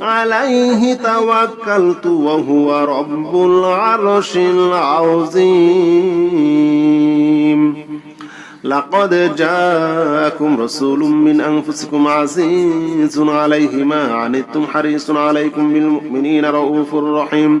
عليه توكلت وهو رب العرش العظيم. لقد جاءكم رسول من أنفسكم عزيز عليه ما عنتم حريص عليكم بالمؤمنين رؤوف رحيم.